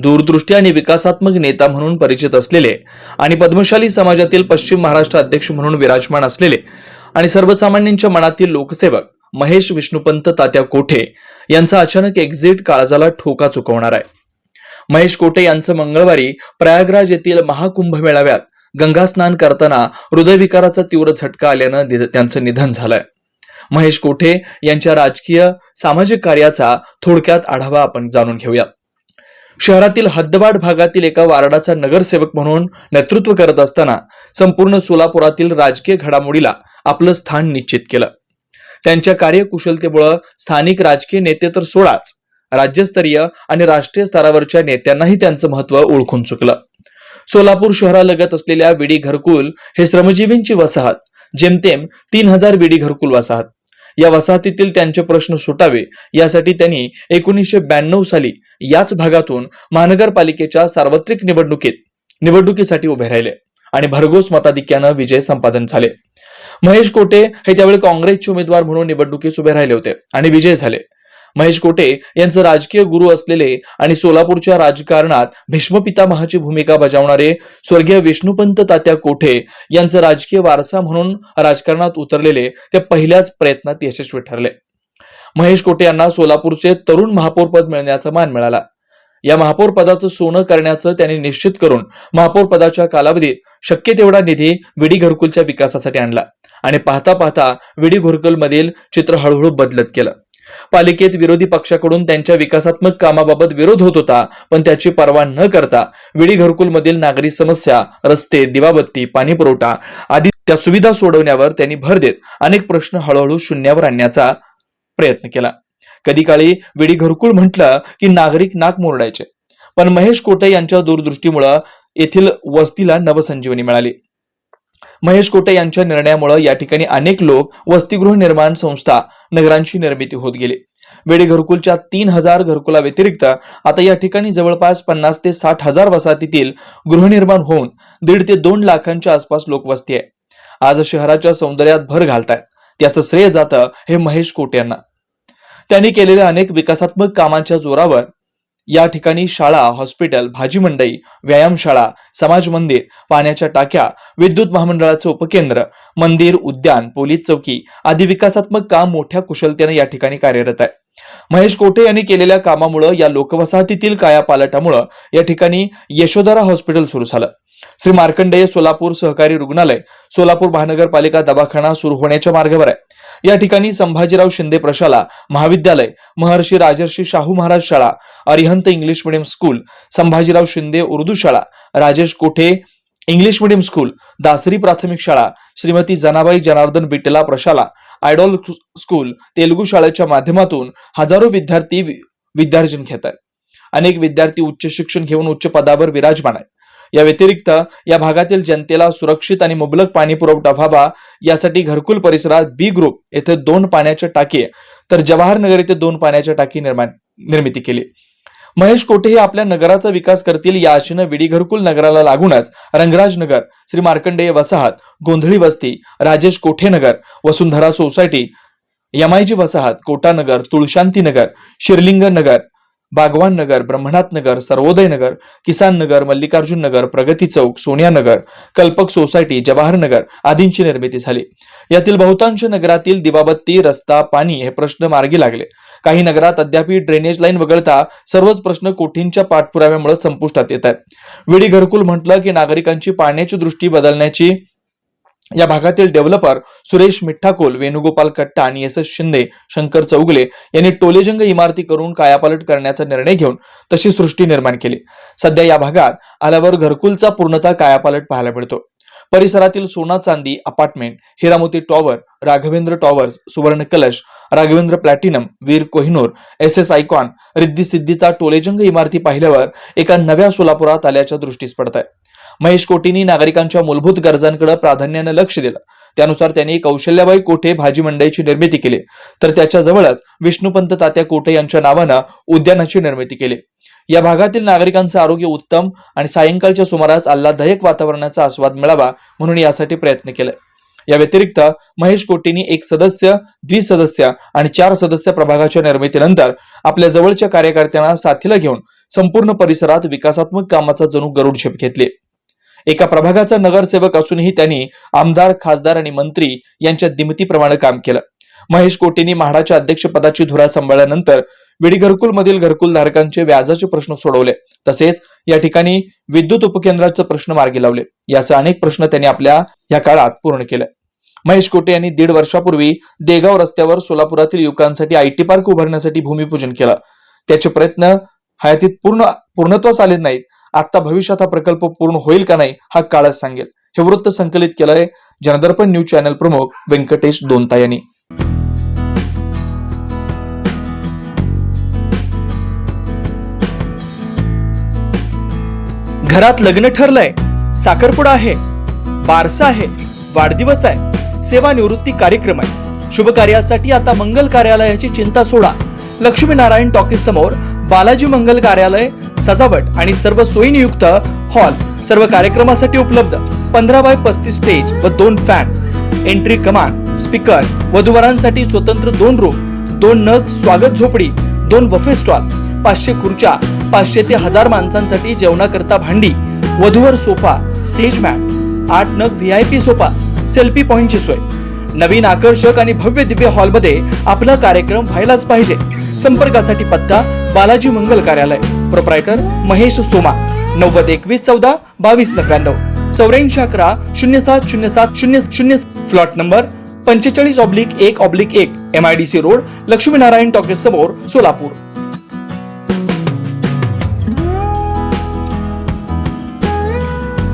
दूरदृष्टी आणि विकासात्मक नेता म्हणून परिचित असलेले आणि पद्मशाली समाजातील पश्चिम महाराष्ट्र अध्यक्ष म्हणून विराजमान असलेले आणि सर्वसामान्यांच्या मनातील लोकसेवक महेश विष्णुपंत तात्या कोठे यांचा अचानक एक्झिट काळजाला ठोका चुकवणार आहे. महेश कोठे यांचं मंगळवारी प्रयागराज येथील महाकुंभ मेळाव्यात गंगा स्नान करताना हृदयविकाराचा तीव्र झटका आल्यानं त्यांचं निधन झालंय. महेश कोठे यांच्या राजकीय सामाजिक कार्याचा थोडक्यात आढावा आपण जाणून घेऊया शहरातील हद्दवाड भागातील एका वार्डाचा नगरसेवक म्हणून नेतृत्व करत असताना संपूर्ण सोलापुरातील राजकीय घडामोडीला आपलं स्थान निश्चित केलं. त्यांच्या कार्यकुशलतेमुळं स्थानिक राजकीय नेते तर सोडाच राज्यस्तरीय आणि राष्ट्रीय स्तरावरच्या नेत्यांनाही त्यांचं महत्त्व ओळखून चुकलं. सोलापूर शहरालगत असलेल्या विडी घरकुल हे श्रमजीवींची वसाहत जेमतेम तीन हजार विडी घरकुल वसाहत. या वसाहतीतील त्यांचे प्रश्न सुटावे यासाठी त्यांनी एकोणीसशे ब्याण्णव साली याच भागातून महानगरपालिकेच्या सार्वत्रिक निवडणुकीत निवडणुकीसाठी उभे राहिले आणि भरघोस मताधिक्यानं विजय संपादन झाले. महेश कोटे हे त्यावेळी काँग्रेसचे उमेदवार म्हणून निवडणुकीस उभे राहिले होते आणि विजय झाले. महेश कोटे यांचं राजकीय गुरु असलेले आणि सोलापूरच्या राजकारणात भीष्मपितामहाची भूमिका बजावणारे स्वर्गीय विष्णुपंत तात्या कोठे यांचं राजकीय वारसा म्हणून राजकारणात उतरलेले ते पहिल्याच प्रयत्नात यशस्वी ठरले. महेश कोटे यांना सोलापूरचे तरुण महापौर पद मिळण्याचा मान मिळाला. या महापौर पदाचं सोनं करण्याचं त्यांनी निश्चित करून महापौर पदाच्या कालावधीत शक्य तेवढा निधी विडी घरकुलच्या विकासासाठी आणला आणि पाहता पाहता विडी घरकुल मधील चित्र हळूहळू बदलत गेलं. पालिकेत विरोधी पक्षाकडून त्यांच्या विकासात्मक कामाबाबत विरोध होत होता पण त्याची पर्वा न करता विडी घरकुल मधील नागरी समस्या रस्ते दिवाबत्ती पाणी पुरवठा आदी त्या सुविधा सोडवण्यावर त्यांनी भर देत अनेक प्रश्न हळूहळू शून्यावर आणण्याचा प्रयत्न केला. कधी काळी विडी घरकुल म्हटलं की नागरिक नाक मोरडायचे. पण महेश कोटे यांच्या दूरदृष्टीमुळं येथील वस्तीला नवसंजीवनी मिळाली. महेश कोटे यांच्या निर्णयामुळे या ठिकाणी अनेक लोक वसतिगृह निर्माण संस्था नगरांची निर्मिती होत गेली. वेडे घरकुलच्या तीन हजार घरकुला व्यतिरिक्त आता या ठिकाणी जवळपास पन्नास ते साठ हजार वसाहतीतील गृहनिर्माण होऊन दीड ते दोन लाखांच्या आसपास लोकवस्ती आहे आज शहराच्या सौंदर्यात भर घालतायत. त्याचं श्रेय जातं हे महेश कोटे यांना. त्यांनी केलेल्या अनेक विकासात्मक कामांच्या जोरावर या ठिकाणी शाळा हॉस्पिटल भाजी मंडई व्यायामशाळा समाज मंदिर पाण्याच्या टाक्या विद्युत महामंडळाचे उपकेंद्र मंदिर उद्यान पोलीस चौकी आदी विकासात्मक काम मोठ्या कुशलतेने या ठिकाणी कार्यरत आहे. महेश कोठे यांनी केलेल्या कामामुळं या लोकवसाहतीतील कायापालटामुळं या ठिकाणी यशोधरा हॉस्पिटल सुरू झालं. श्री मार्कंडेय सोलापूर सहकारी रुग्णालय सोलापूर महानगरपालिका दवाखाना सुरू होण्याच्या मार्गावर आहे. या ठिकाणी संभाजीराव शिंदे प्रशाला महाविद्यालय महर्षी राजर्षी शाहू महाराज शाळा Arihant English medium school Sambhajirao Shinde Urdu शाळा Rajesh Kothe English medium school Dasari प्राथमिक शाळा श्रीमती जनाबाई जनार्दन बिटला प्रशाला आयडॉल स्कूल तेलुगू शाळेच्या माध्यमातून हजारो विद्यार्थी विद्यार्जन घेत आहेत अनेक विद्यार्थी उच्च शिक्षण घेऊन उच्च पदावर विराजमान आहेत. या व्यतिरिक्त या भागातील जनतेला सुरक्षित आणि मुबलक पाणी पुरवठा व्हावा यासाठी घरकुल परिसरात बी ग्रुप येथे दोन पाण्याच्या टाकी तर जवाहर नगर येथे दोन पाण्याच्या टाकी निर्माण निर्मिती केली. महेश कोठे हे आपल्या नगराचा विकास करतील या आशेनं विडी घरकुल नगराला लागूनच रंगराज नगर श्री मार्कंडेय वसाहत गोंधळी वस्ती राजेश कोठे नगर वसुंधरा सोसायटी यमायजी वसाहत कोटानगर तुळशांतीनगर शिरलिंग नगर बागवान नगर ब्रह्मनाथ नगर सर्वोदय नगर किसान नगर मल्लिकार्जुन नगर प्रगती चौक सोनिया नगर कल्पक सोसायटी जवाहर नगर आदींची निर्मिती झाली. यातील बहुतांश नगरातील दिवाबत्ती रस्ता पाणी हे प्रश्न मार्गी लागले. काही नगरात अद्याप ड्रेनेज लाईन वगळता सर्वच प्रश्न कोठींच्या पाठपुराव्यामुळे संपुष्टात येत आहेत. विडी घरकुल म्हटलं की नागरिकांची पाण्याची दृष्टी बदलण्याची या भागातील डेव्हलपर सुरेश मिठ्ठाकोल वेणुगोपाल कट्टा आणि एस एस शिंदे शंकर चौगले यांनी टोलेजंग इमारती करून कायापालट करण्याचा निर्णय घेऊन तशी सृष्टी निर्माण केली. सध्या या भागात आल्यावर घरकुलचा पूर्णतः कायापालट पाहायला मिळतो. परिसरातील Sona Chandi apartment Hiramoti tower Raghavendra towers Suvarna Kalash Raghavendra platinum Veer Kohinoor S S icon Riddhi सिद्धीचा टोलेजंग इमारती पाहिल्यावर एका नव्या सोलापुरात आल्याच्या दृष्टीस पडत आहे. महेश कोटींनी नागरिकांच्या मूलभूत गरजांकडे प्राधान्यानं लक्ष दिलं. त्यानुसार त्यांनी कौशल्याबाई कोठे भाजी मंडईची निर्मिती केली. तर त्याच्या जवळच विष्णुपंत तात्या कोठे यांच्या नावानं उद्यानाची निर्मिती केली. या भागातील नागरिकांचं आरोग्य उत्तम आणि सायंकाळच्या सुमारास आल्हाददायक वातावरणाचा आस्वाद मिळावा म्हणून यासाठी प्रयत्न केले. या व्यतिरिक्त महेश कोटींनी एक सदस्य द्विसदस्य आणि चार सदस्य प्रभागाच्या निर्मितीनंतर आपल्या जवळच्या कार्यकर्त्यांना साथीला घेऊन संपूर्ण परिसरात विकासात्मक कामाचा जणू गरुड झेप घेतली. एका प्रभागाचा नगरसेवक असूनही त्यांनी आमदार खासदार आणि मंत्री यांच्या दिमतीप्रमाणे काम केलं. महेश कोटींनी म्हाडाच्या अध्यक्षपदाची धुरा सांभाळल्यानंतर विडी घरकुल मधील घरकुल धारकांचे व्याजाचे प्रश्न सोडवले. तसेच या ठिकाणी विद्युत उपकेंद्राचे प्रश्न मार्गी लावले. यासह अनेक प्रश्न त्यांनी आपल्या या काळात पूर्ण केले. महेश कोटे यांनी दीड वर्षापूर्वी देगाव रस्त्यावर सोलापुरातील युवकांसाठी आयटी पार्क उभारण्यासाठी भूमिपूजन केलं. त्याचे प्रयत्न हयातीत पूर्ण पूर्णत्वास आले नाहीत. आता भविष्यात हा प्रकल्प पूर्ण होईल का नाही हा काळच सांगेल. हे वृत्त संकलित केलंय जनदर्पण न्यूज चॅनल प्रमुख व्यंकटेश दोनता यांनी. घरात लग्न ठरलंय. साखरपुडा आहे बारसा आहे वाढदिवस आहे सेवानिवृत्ती कार्यक्रम आहे. शुभ कार्यासाठी आता मंगल कार्यालयाची चिंता सोडा. लक्ष्मीनारायण टॉकीज समोर बालाजी मंगल कार्यालय सजावट आणि सर्व सोयीनियुक्त हॉल सर्व कार्यक्रमासाठी उपलब्ध. पंधरा बाय पस्तीस स्टेज व दोन फॅन. एंट्री कमान स्पीकर वधूवरांसाठी स्वतंत्र दोन रूम दोन नग स्वागत झोपडी दोन बफे स्टॉल पाचशे खुर्च्या पाचशे ते हजार माणसांसाठी जेवणाकरता भांडी वधूवर सोफा स्टेज मॅट आठ नग V I P sofa selfie पॉइंटची सोय. नवीन आकर्षक आणि भव्य दिव्य हॉलमध्ये आपला कार्यक्रम व्हायलाच पाहिजे. संपर्कासाठी पत्ता बालाजी मंगल कार्यालय. प्रोप्रायटर महेश सोमा नव्वद एकवीस चौदा बावीस नव्याण्णव. चौऱ्याऐंशी अकरा शून्य सात शून्य सात शून्य शून्य फ्लॉट नंबर पंचेचाळीस ऑब्लिक एक ऑब्लिक एक M I D C road Lakshminarayan talkies समोर सोलापूर.